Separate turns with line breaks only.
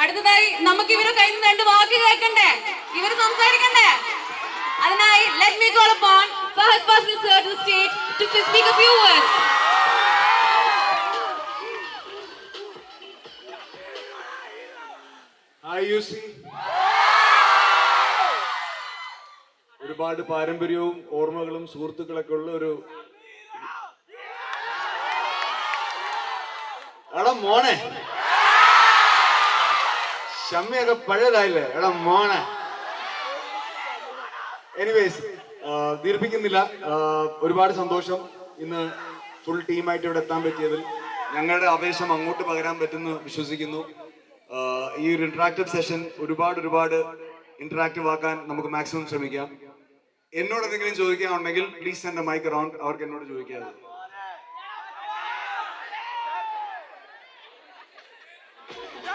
അടുത്തതായി നമുക്ക് ഇവരെ കയ്യിൽ നിന്ന് രണ്ട് വാക്ക് കേൾക്കണ്ടേ? ഇവർ സംസാരിക്കണ്ടേ? അതിനായി let me call upon Fahad Faasil sir to stage to speak a few words.
Hi you see ഒരുപാട് പാരമ്പര്യവും ഓർമ്മകളും സുഹൃത്തുക്കളൊക്കെ ഉള്ള ഒരു എടാ മോനെ. ഷമ്മിയൊക്കെ പഴയതായില്ലേ? എടാ മോനെ. എനിവേസ് ദീർഘിക്കുന്നില്ല ഒരുപാട് സന്തോഷം ഇന്ന് ഫുൾ ടീമായിട്ട് ഇവിടെ എത്താൻ പറ്റിയതിൽ. ഞങ്ങളുടെ ആവേശം അങ്ങോട്ട് പകരാൻ പറ്റുമെന്ന് വിശ്വസിക്കുന്നു. ഈ ഒരു ഇന്ററാക്റ്റീവ് സെഷൻ ഒരുപാട് ഒരുപാട് ഇന്ററാക്റ്റീവ് ആക്കാൻ നമുക്ക് മാക്സിമം ശ്രമിക്കാം. എന്നോട് എന്തെങ്കിലും ചോദിക്കാനുണ്ടെങ്കിൽ പ്ലീസ് എന്റെ മൈക്ക് അറൗണ്ട് അവർക്ക് എന്നോട് ചോദിക്കാതെ. ഇല്ല,